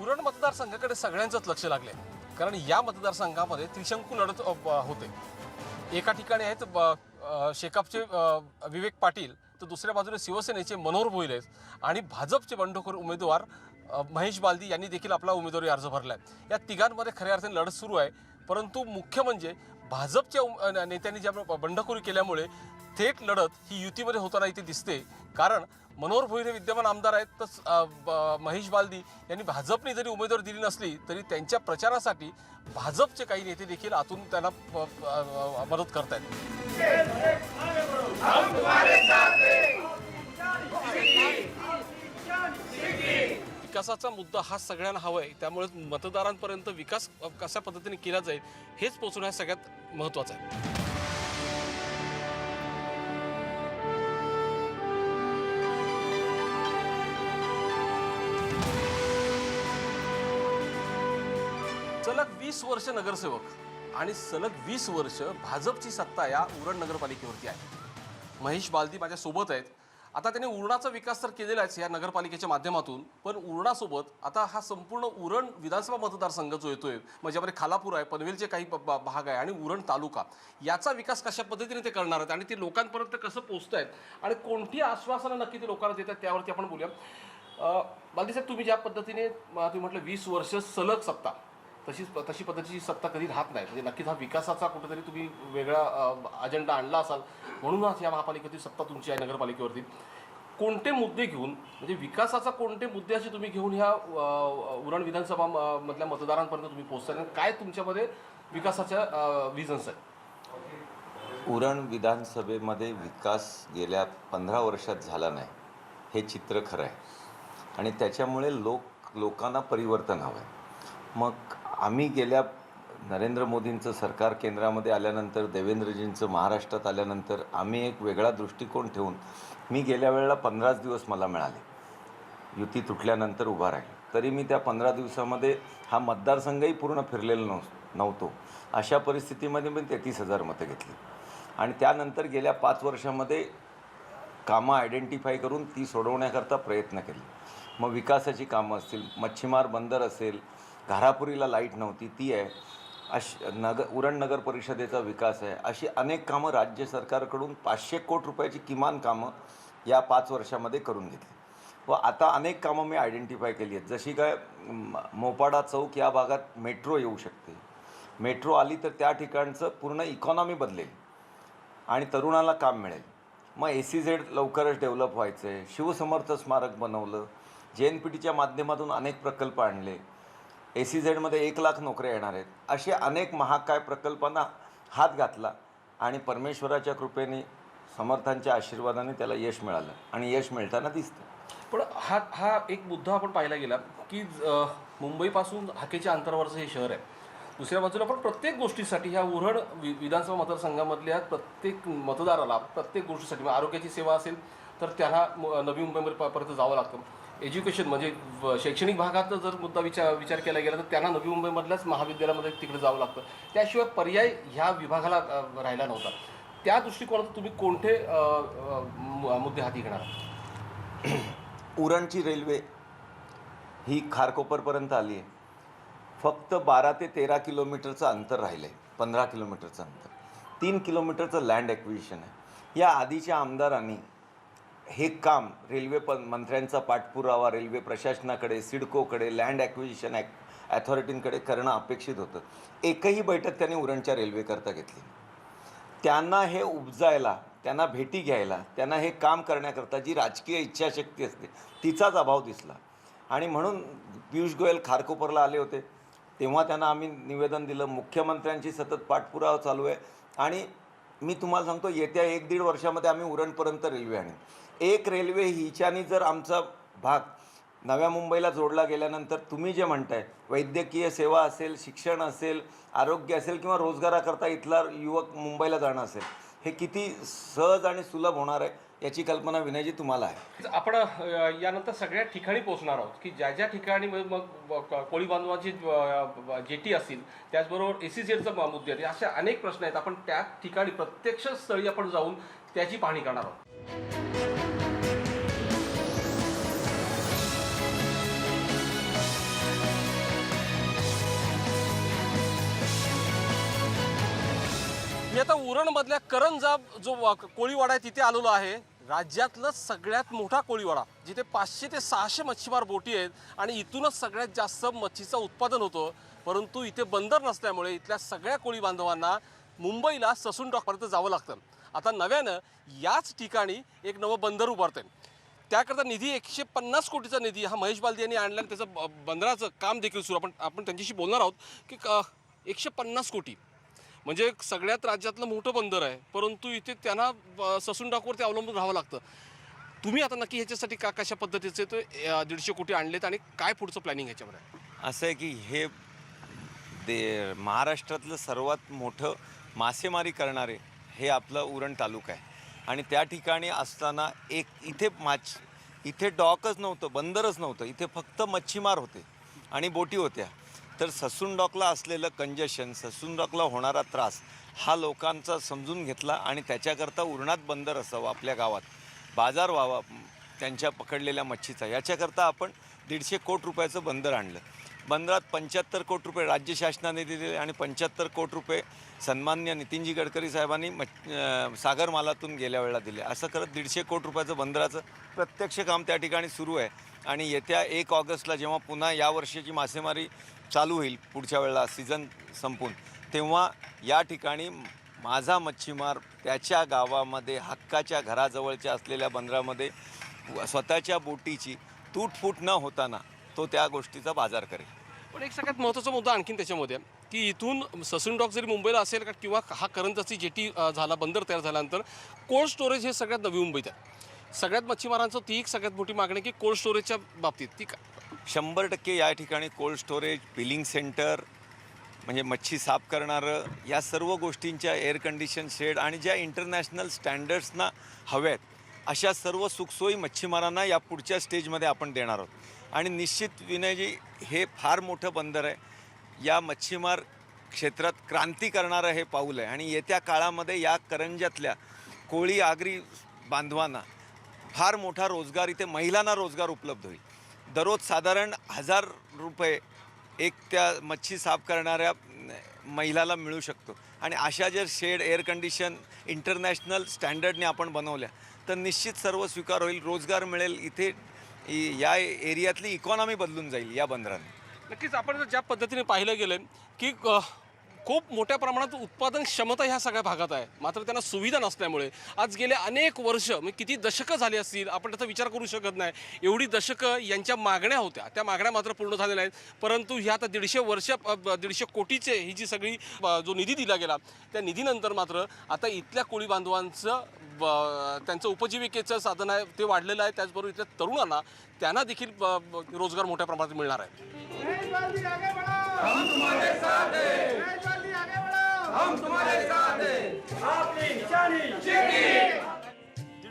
उरण मतदारसंघाकडे सगळ्यांचंच लक्ष लागले कारण या मतदारसंघामध्ये त्रिशंकू लढत होते. एका ठिकाणी आहेत शेकापचे विवेक पाटील तर दुसऱ्या बाजूने शिवसेनेचे मनोहर भोईले आहेत. आणि भाजपचे बंडखोर उमेदवार महेश बालदी यांनी देखील आपला उमेदवारी अर्ज भरला आहे या तिघांमध्ये खऱ्या अर्थाने लढत सुरू आहे. परंतु मुख्य म्हणजे भाजपच्या नेत्यांनी ज्या बंडखोरी केल्यामुळे थेट लढत ही युतीमध्ये होताना इथे दिसते. कारण मनोहर भोईर हे विद्यमान आमदार आहेत तर ब- महेश बालदी यांनी भाजपने जरी उमेदवारी दिली नसली तरी त्यांच्या प्रचारासाठी भाजपचे काही नेते देखील आतून त्यांना प- करत आहेत विकासाचा मुद्दा हा सगळ्यांना हवा आहे त्यामुळे मतदारांपर्यंत विकास कशा पद्धतीने केला जाईल हेच पोचवणं हे सगळ्यात महत्त्वाचं आहे. सलग वीस वर्ष नगरसेवक आणि सलग वीस वर्ष भाजपची सत्ता या उरण नगरपालिकेवरती आहे. महेश बालदी माझ्या सोबत आहेत. आता त्यांनी उरणाचा विकास तर केलेलाच या नगरपालिकेच्या माध्यमातून पण उरणासोबत आता हा संपूर्ण उरण विधानसभा मतदारसंघ जो येतोय म्हणजे ज्यामध्ये खालापूर आहे पनवेलचे काही भाग आहे आणि उरण तालुका याचा विकास कशा पद्धतीने ते करणार आहेत आणि ते लोकांपर्यंत कसं पोहोचत आहेत आणि कोणती आश्वासनं नक्की ते लोकांना देतात त्यावरती आपण बोलूया. बालदी साहेब तुम्ही ज्या पद्धतीने तुम्ही म्हटलं वीस वर्ष सलग सत्ता तशी तशी पद्धतीची सत्ता कधी राहत नाही. म्हणजे नक्कीच हा विकासाचा कुठेतरी तुम्ही वेगळा अजेंडा आणला असाल म्हणूनच या महापालिकेची सत्ता तुमची आहे नगरपालिकेवरती. कोणते मुद्दे घेऊन म्हणजे विकासाचा कोणते मुद्दे असे तुम्ही घेऊन ह्या उरण विधानसभा मधल्या मतदारांपर्यंत तुम्ही पोहोचता आणि काय तुमच्यामध्ये विकासाच्या विजन्स आहेत? उरण विधानसभेमध्ये विकास गेल्या पंधरा वर्षात झाला नाही. हे चित्र खरं आहे. आणि त्याच्यामुळे लोक लोकांना परिवर्तन हवं आहे मग आम्ही गेल्या नरेंद्र मोदींचं सरकार केंद्रामध्ये आल्यानंतर देवेंद्रजींचं महाराष्ट्रात आल्यानंतर आम्ही एक वेगळा दृष्टिकोन ठेवून मी गेल्या वेळेला पंधराच दिवस मला मिळाले. युती तुटल्यानंतर उभा राहील. तरी मी त्या पंधरा दिवसामध्ये हा मतदारसंघही पूर्ण फिरलेला नव नव्हतो. अशा परिस्थितीमध्ये मी तेहतीस हजार मतं घेतली. आणि त्यानंतर गेल्या पाच वर्षामध्ये कामं आयडेंटिफाय करून ती सोडवण्याकरता प्रयत्न केले. मग विकासाची कामं असतील मच्छीमार बंदर असेल घारापुरीला लाइट नव्हती ती आहे. अश नग उरण नगर परिषदेचा विकास आहे. अशी अनेक कामं राज्य सरकारकडून पाचशे कोटी रुपयाची किमान कामं या पाच वर्षामध्ये करून घेतली. व आता अनेक कामं मी आयडेंटिफाय केली आहेत. जशी काय म- मोपाडा चौक या भागात मेट्रो येऊ शकते. मेट्रो आली तर त्या ठिकाणचं पूर्ण इकॉनॉमी बदलेल आणि तरुणाला काम मिळेल. मग ए सी झेड लवकरच डेव्हलप व्हायचं आहे शिवसमर्थ स्मारक बनवलं. जे एन पी टीच्या माध्यमातून अनेक प्रकल्प आणले. ए सी झेडमध्ये एक लाख नोकऱ्या येणार आहेत. असे अनेक महाकाय प्रकल्पांना हात घातला आणि परमेश्वराच्या कृपेने समर्थांच्या आशीर्वादाने त्याला यश मिळालं. आणि यश मिळताना दिसतं. पण हा हा एक मुद्दा आपण पाहिला गेला की मुंबईपासून हाकेच्या अंतरावरचं हे शहर आहे. दुसऱ्या बाजूला पण प्रत्येक गोष्टीसाठी ह्या उरण वि विधानसभा मतदारसंघामधल्या प्रत्येक मतदाराला प्रत्येक गोष्टीसाठी आरोग्याची सेवा असेल तर त्याला नवी मुंबईमध्ये प- जावं लागतं. एज्युकेशन म्हणजे व- शैक्षणिक भागात जर मुद्दा विचार विचार केला गेला तर त्यांना नवी मुंबईमधल्याच महाविद्यालयामध्ये तिकडे जावं लागतं. त्याशिवाय पर्याय ह्या विभागाला राहिला नव्हता. त्या दृष्टिकोनातून तुम्ही कोणते मुद्दे हाती घेणार? उरणची रेल्वे ही खारकोपरपर्यंत आली आहे. फक्त बारा ते तेरा किलोमीटरचं अंतर राहिलं आहे पंधरा किलोमीटरचं अंतर. तीन किलोमीटरचं लँड ॲक्विजिशन आहे. या आधीच्या आमदारांनी हे काम रेल्वे प मंत्र्यांचा पाठपुरावा रेल्वे प्रशासनाकडे सिडकोकडे लँड ॲक्विजिशन ॲक ॲथॉरिटींकडे करणं अपेक्षित होतं. एकही बैठक त्यांनी उरणच्या रेल्वेकरता घेतली त्यांना हे उपजायला त्यांना भेटी घ्यायला त्यांना हे काम करण्याकरता जी राजकीय इच्छाशक्ती असते तिचाच अभाव दिसला. आणि म्हणून पियुष गोयल खारकोपरला आले होते. तेव्हा त्यांना आम्ही निवेदन दिलं मुख्यमंत्र्यांची सतत पाठपुरावा चालू आहे. आणि मी तुम्हाला सांगतो येत्या एक दीड वर्षामध्ये आम्ही उरणपर्यंत रेल्वे आणू एक रेल्वे हिच्यानी जर आमचा भाग नव्या मुंबईला जोडला गेल्यानंतर तुम्ही जे म्हणताय वैद्यकीय सेवा असेल शिक्षण असेल आरोग्य असेल किंवा रोजगाराकरता इथला युवक मुंबईला जाणं असेल हे किती सहज आणि सुलभ होणार आहे याची कल्पना विनयजी तुम्हाला आहे? आपण यानंतर सगळ्या ठिकाणी पोहोचणार आहोत की ज्या ज्या ठिकाणी मग मग कोळी बांधवाची जेटी असतील त्याचबरोबर ए सी झेडचा मुद्दे आहेत. असे अनेक प्रश्न आहेत. आपण त्या ठिकाणी प्रत्यक्ष स्थळी आपण जाऊन त्याची पाहणी करणार आहोत. मी आता उरणमधल्या करंजाब जो कोळीवाडा आहे तिथे आलेलो आहे. राज्यातलं सगळ्यात मोठा कोळीवाडा जिथे पाचशे ते सहाशे मच्छीमार बोटी आहेत आणि इथूनच सगळ्यात जास्त मच्छीचं उत्पादन होतं. परंतु इथे बंदर नसल्यामुळे इथल्या सगळ्या कोळी बांधवांना मुंबईला ससून डॉकपर्यंत जावं लागतं. आता नव्यानं याच ठिकाणी एक नवं बंदर उभारतंय. त्याकरता निधी एकशे पन्नास कोटीचा निधी हा महेश बालदी यांनी आणला आणि त्याचं बंदराचं काम देखील सुरू. आपण आपण त्यांच्याशी बोलणार आहोत की क- एकशे पन्नास कोटी. म्हणजे सगळ्यात राज्यातलं मोठं बंदर आहे. परंतु इथे त्यांना ससून डाकवरती अवलंबून राहावं लागतं. तुम्ही आता नक्की ह्याच्यासाठी का कशा पद्धतीचे ते दीडशे कोटी आणलेत आणि काय पुढचं प्लॅनिंग ह्याच्यावर आहे? असं आहे की हे ते महाराष्ट्रातलं सर्वात मोठं मासेमारी करणारे हे आपलं उरण तालुका आहे. आणि त्या ठिकाणी असताना एक इथे माच इथे डॉकच नव्हतं बंदरच नव्हतं. इथे फक्त मच्छीमार होते आणि बोटी होत्या. तर ससून डॉकला असलेलं कंजेशन ससून डॉकला होणारा त्रास हा लोकांचा समजून घेतला आणि त्याच्याकरता उरणात बंदर असावं आपल्या गावात. बाजार व्हावा त्यांच्या पकडलेल्या मच्छीचा. याच्याकरता आपण दीडशे कोटी रुपयाचं बंदर आणलं. बंदरात पंच्याहत्तर कोटी रुपये राज्य शासनाने दिले आणि पंच्याहत्तर कोटी रुपये सन्मान्य नितीनजी गडकरी साहेबांनी मच सागरमालातून गेल्या वेळेला दिले. असं करत दीडशे कोटी रुपयाचं बंदराचं प्रत्यक्ष काम त्या ठिकाणी सुरू आहे. आणि येत्या एक ऑगस्टला जेव्हा पुन्हा या वर्षाची मासेमारी चालू होईल पुढच्या वेळेला सीझन संपून तेव्हा या ठिकाणी माझा मच्छीमार त्याच्या गावामध्ये हक्काच्या घराजवळच्या असलेल्या बंदरामध्ये स्वतःच्या बोटीची तूटफूट न होताना तो त्या गोष्टीचा बाजार करेल. पण एक सगळ्यात महत्त्वाचा मुद्दा आणखीन त्याच्यामध्ये की इथून ससून डॉक जरी मुंबईला असेल का किंवा हा करंजाची जेटी झाला बंदर तयार झाल्यानंतर कोल्ड स्टोरेज हे सगळ्यात नवी मुंबईत आहे. सगळ्यात मच्छीमारांचं ती एक सगळ्यात मोठी मागणी की कोल्ड स्टोरेजच्या बाबतीत ती का शंभर टक्के या ठिकाणी कोल्ड स्टोरेज बिलिंग सेंटर म्हणजे मच्छी साफ करणारं या सर्व गोष्टींच्या एअर कंडिशन शेड आणि ज्या इंटरनॅशनल स्टँडर्ड्सना हव्यात आहेत अशा सर्व सुखसोयी मच्छीमारांना या पुढच्या स्टेजमध्ये आपण देणार आहोत. आणि निश्चित विनयजी हे फार मोठं बंदर आहे. या मच्छीमार क्षेत्रात क्रांती करणारं हे पाऊल आहे. आणि येत्या काळामध्ये या करंजातल्या कोळी आगरी बांधवांना फार मोठा रोजगार इथे महिलांना रोजगार उपलब्ध होईल. दररोज साधारण हजार रुपये एक त्या मच्छी साफ करणाऱ्या महिलाला मिळू शकतो. आणि अशा जर शेड एअर कंडिशन इंटरनॅशनल स्टँडर्डने आपण बनवल्या तर निश्चित सर्व स्वीकार होईल रोजगार मिळेल. इथे या एरियातली इकॉनॉमी बदलून जाईल या बंदराने. नक्कीच आपण जर ज्या पद्धतीने पाहिलं गेलं की खूप मोठ्या प्रमाणात उत्पादन क्षमता ह्या सगळ्या भागात आहे. मात्र त्यांना सुविधा नसल्यामुळे आज गेले अनेक वर्ष म्हणजे किती दशकं झाली असतील आपण त्याचा विचार करू शकत नाही. एवढी दशकं यांच्या मागण्या होत्या. त्या मागण्या मात्र पूर्ण झालेल्या आहेत. परंतु ह्या आता दीडशे वर्ष दीडशे कोटीचे ही जी सगळी जो निधी दिला गेला त्या निधीनंतर मात्र आता इथल्या कोळी बांधवांचं ब- त्यांचं उपजीविकेचं साधन आहे ते वाढलेलं आहे. त्याचबरोबर इथल्या तरुणांना त्यांना देखील ब- रोजगार मोठ्या प्रमाणात मिळणार आहे. हम तुम्हारे साथ हैं। महेश आपकी निशानी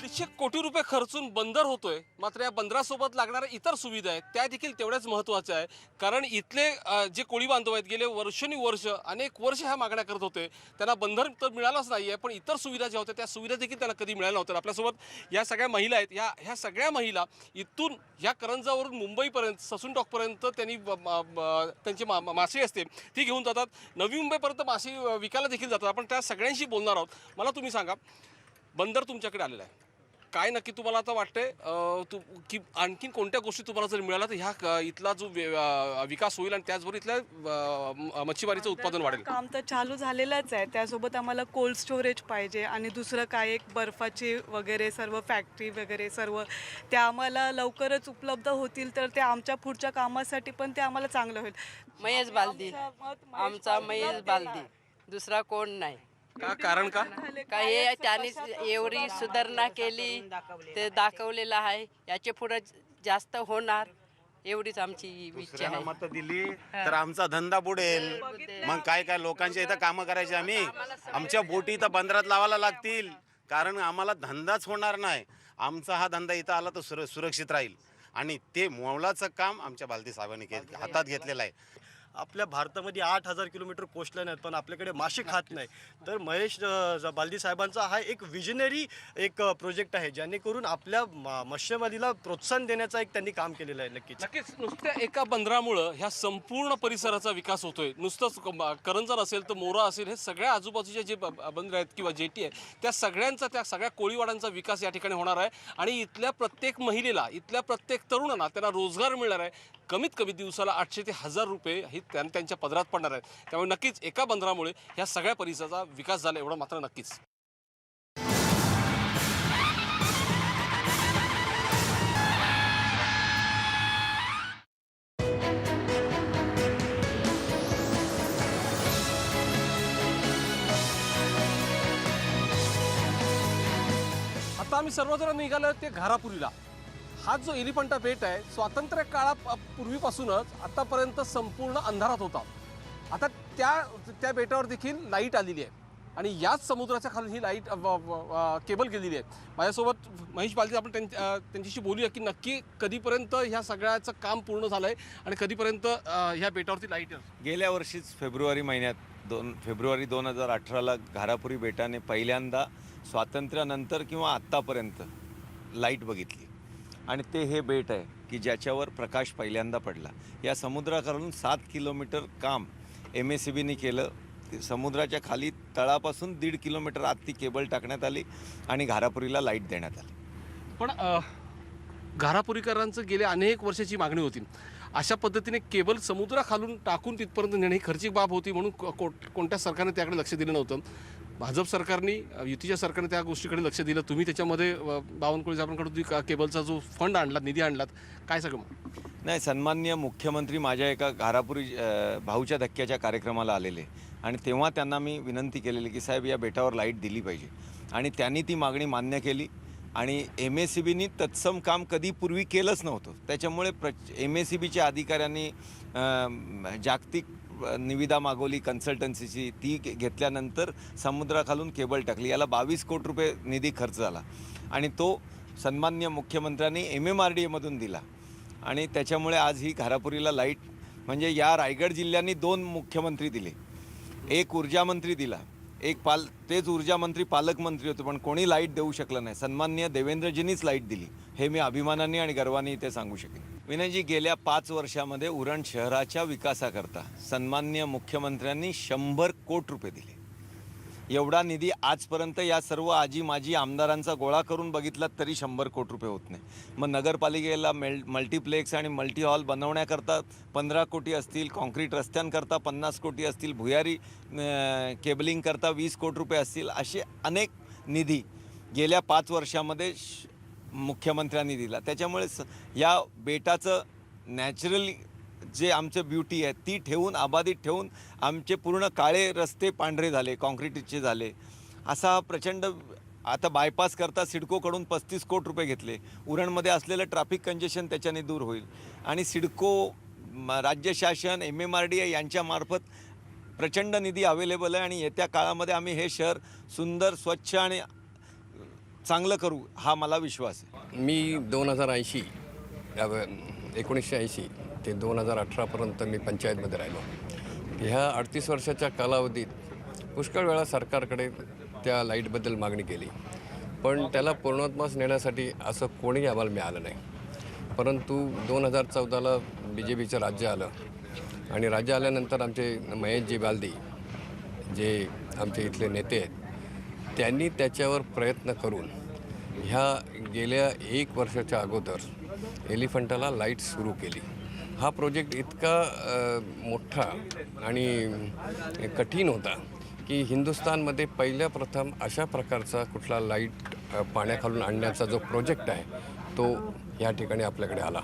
दीडशे कोटी रुपये खर्चून बंदर होतोय. मात्र या बंदरासोबत लागणाऱ्या इतर सुविधा आहेत त्या देखील तेवढ्याच महत्त्वाच्या आहे कारण इथले जे कोळी बांधव आहेत गेले वर्षानुवर्ष अनेक वर्ष ह्या मागण्या करत होते. त्यांना बंदर तर मिळालंच नाही आहे पण इतर सुविधा ज्या होत्या त्या सुविधा देखील त्यांना कधी मिळाल्या नव्हत्या. आपल्यासोबत या सगळ्या महिला आहेत. ह्या ह्या सगळ्या महिला इथून ह्या करंजावरून मुंबईपर्यंत ससून टॉकपर्यंत त्यांनी त्यांची मा मासे असते ती घेऊन जातात. नवी मुंबईपर्यंत मासे विकायला देखील जातात. आपण त्या सगळ्यांशी बोलणार आहोत. मला तुम्ही सांगा बंदर तुमच्याकडे आलेलं आहे. काय नक्की तुम्हाला आता वाटतंय? तू की आणखीन कोणत्या गोष्टी तुम्हाला जर मिळाल्या तर ह्या इथला जो विकास होईल आणि त्याचबरोबर इथल्या मच्छीमारीचं उत्पादन वाढेल. काम तर चालू झालेलंच आहे. त्यासोबत आम्हाला कोल्ड स्टोरेज पाहिजे आणि दुसरं काय एक बर्फाची वगैरे सर्व फॅक्टरी वगैरे सर्व त्या आम्हाला लवकरच उपलब्ध होतील तर ते आमच्या पुढच्या कामासाठी पण ते आम्हाला चांगलं होईल. महेश बालदी. आमचं महेश. बालदी. दुसरा कोण नाही. का? कारण का? का हे त्यांनी एवढी सुधारणा केली ते दाखवलेलं आहे. याचे पुढे जास्त होणार एवढीच आमची इच्छा दुसऱ्यांना आहे. मतं दिली तर आमचा धंदा बुडेल मग काय काय लोकांच्या इथं कामं करायची आम्ही? आमच्या बोटी इथं बंदरात लावायला लागतील. कारण आम्हाला धंदाच होणार नाही. आमचा हा धंदा इथं आला तर सुर सुरक्षित राहील. आणि ते मोलाचं काम आमच्या बालदी साहेबांनी के हातात घेतलेलं आहे. आपल्या भारतामध्ये आठ हजार किलोमीटर कोस्टलाईन नाहीत पण आपल्याकडे मासे खात नाही. तर महेश बालदी साहेबांचा हा एक विजनरी एक प्रोजेक्ट आहे जेणेकरून आपल्या म- मत्स्यवादीला प्रोत्साहन देण्याचा एक त्यांनी काम केलेलं आहे नक्कीच. नक्कीच नुसत्या एका बंदरामुळं ह्या संपूर्ण परिसराचा विकास होतोय. नुसतंच करंजर असेल तर मोरा असेल हे सगळ्या आजूबाजूचे जे बंदर आहेत किंवा जेटी आहे त्या सगळ्यांचा त्या सगळ्या कोळीवाड्यांचा विकास या ठिकाणी होणार आहे. आणि इथल्या प्रत्येक महिलेला इथल्या प्रत्येक तरुणांना त्यांना रोजगार मिळणार आहे. कमीत कमी दिवसाला आठशे ते हजार रुपये ही त्यां त्यांच्या पदरात पडणार आहेत. त्यामुळे नक्कीच एका बंदरामुळे ह्या सगळ्या परिसराचा विकास झाला एवढं मात्र नक्कीच. आता आम्ही सर्वजण निघालो ते घारापुरीला. हा जो एलिफंटा बेट आहे स्वातंत्र्य काळा पूर्वीपासूनच आतापर्यंत संपूर्ण अंधारात होता. आता त्या त्या बेटावर देखील लाइट आलेली आहे. आणि याच समुद्राच्या खाली ही लाइट केबल गेलेली आहे. माझ्यासोबत महेश बालदी आपण त्यां- त्यांच्याशी बोलूया की नक्की कधीपर्यंत ह्या सगळ्याचं काम पूर्ण झालं आहे आणि कधीपर्यंत ह्या बेटावरती लाइट गेल्या वर्षीच फेब्रुवारी महिन्यात दोन फेब्रुवारी दोन हजार अठराला घारापुरी बेटाने पहिल्यांदा स्वातंत्र्यानंतर किंवा आत्तापर्यंत लाइट बघितली. आणि ते हे बेट आहे की ज्याच्यावर प्रकाश पहिल्यांदा पडला. या समुद्राकडून सात किलोमीटर काम एम एस सी बीने केलं. समुद्राच्या खाली तळापासून दीड किलोमीटर आत ती केबल टाकण्यात आली आणि घारापुरीला लाइट देण्यात आली. पण घारापुरीकरांचं गेल्या अनेक वर्षाची मागणी होती. अशा पद्धतीने केबल समुद्राखालून टाकून तिथपर्यंत नेणे ही खर्चिक बाब होती म्हणून को- कोणत्या सरकारने त्याकडे लक्ष दिलं नव्हतं. भाजप सरकारने युतीच्या सरकारने त्या गोष्टीकडे लक्ष दिलं. तुम्ही त्याच्यामध्ये अ, बावनकुळे साहेबांकडून तुम्ही का- केबलचा जो फंड आणलात निधी आणलात काय सगळं नाही सन्माननीय मुख्यमंत्री माझ्या एका घारापुरी भाऊच्या धक्क्याच्या कार्यक्रमाला आलेले. आणि तेव्हा त्यांना मी विनंती केलेली की साहेब या बेटावर लाइट दिली पाहिजे. आणि त्यांनी ती मागणी मान्य केली. आणि एम एस सी बीनी तत्सम काम कधी पूर्वी केलंच नव्हतं. त्याच्यामुळे प्र एम एस सी बीच्या अधिकाऱ्यांनी जागतिक निविदा मागवली कन्सल्टन्सीची ती घेतल्यानंतर समुद्राखालून केबल टाकली. याला बावीस कोटी रुपये निधी खर्च झाला. आणि तो सन्मान्य मुख्यमंत्र्यांनी एम एम आर डी एमधून दिला. आणि त्याच्यामुळे आज ही घारापुरीला लाइट म्हणजे या रायगड जिल्ह्यांनी दोन मुख्यमंत्री दिले. एक ऊर्जामंत्री दिला. एक पाल तेच ऊर्जामंत्री पालकमंत्री होते पण कोणी लाइट देऊ शकलं नाही. सन्माननीय देवेंद्रजींनीच लाइट दिली. हे मी अभिमानाने आणि गर्वाने इथे सांगू शकेन. विनयजी गेल्या पाच वर्षामध्ये उरण शहराच्या विकासाकरता सन्माननीय मुख्यमंत्र्यांनी शंभर कोटी रुपये दिले. एवढा निधी आजपर्यंत या सर्व आजी माजी आमदारांचा गोळा करून बघितला तरी शंभर कोटी रुपये होत नाही. मग नगरपालिकेला मेल मल्टिप्लेक्स आणि मल्टी हॉल बनवण्याकरता पंधरा कोटी असतील कॉन्क्रीट रस्त्यांकरता पन्नास कोटी असतील भुयारी केबलिंगकरता वीस कोटी रुपये असतील असे अनेक निधी गेल्या पाच वर्षामध्ये श- मुख्यमंत्र्यांनी दिला. त्याच्यामुळे या बेटाचं नॅचरली जे आमचं ब्युटी आहे ती ठेवून आबाधित ठेवून आमचे पूर्ण काळे रस्ते पांढरे झाले कॉन्क्रीटचे झाले. असा प्रचंड आता बायपास करता सिडकोकडून पस्तीस कोट रुपये घेतले. उरणमध्ये असलेलं ट्रॅफिक कंजेशन त्याच्याने दूर होईल. आणि सिडको राज्य शासन M M R D A यांच्यामार्फत प्रचंड निधी अवेलेबल आहे आणि येत्या काळामध्ये आम्ही हे शहर सुंदर स्वच्छ आणि चांगलं करू हा मला विश्वास आहे. मी दोन हजार ऐंशी एकोणीसशे ऐंशी ते दोन हजार अठरापर्यंत मी पंचायतमध्ये राहिलो. ह्या अडतीस वर्षाच्या कालावधीत पुष्कळ वेळा सरकारकडे त्या लाईटबद्दल मागणी केली. पण त्याला पूर्णोत्मास नेण्यासाठी असं कोणीही आम्हाला मिळालं नाही. परंतु दोन हजार चौदाला बी जे पीचं राज्य आलं आणि राज्य आल्यानंतर आमचे महेशजी बालदी जे आमचे इथले नेते आहेत त्यांनी त्याच्यावर प्रयत्न करून ह्या गेल्या एक वर्षाच्या अगोदर एलिफंटाला लाइट सुरू केली. हा प्रोजेक्ट इतका मोठा आणि कठीण होता की हिंदुस्थानमध्ये पहिल्या प्रथम अशा प्रकारचा कुठला लाइट पाण्याखालून आणण्याचा जो प्रोजेक्ट आहे तो या ठिकाणी आपल्याकडे आला.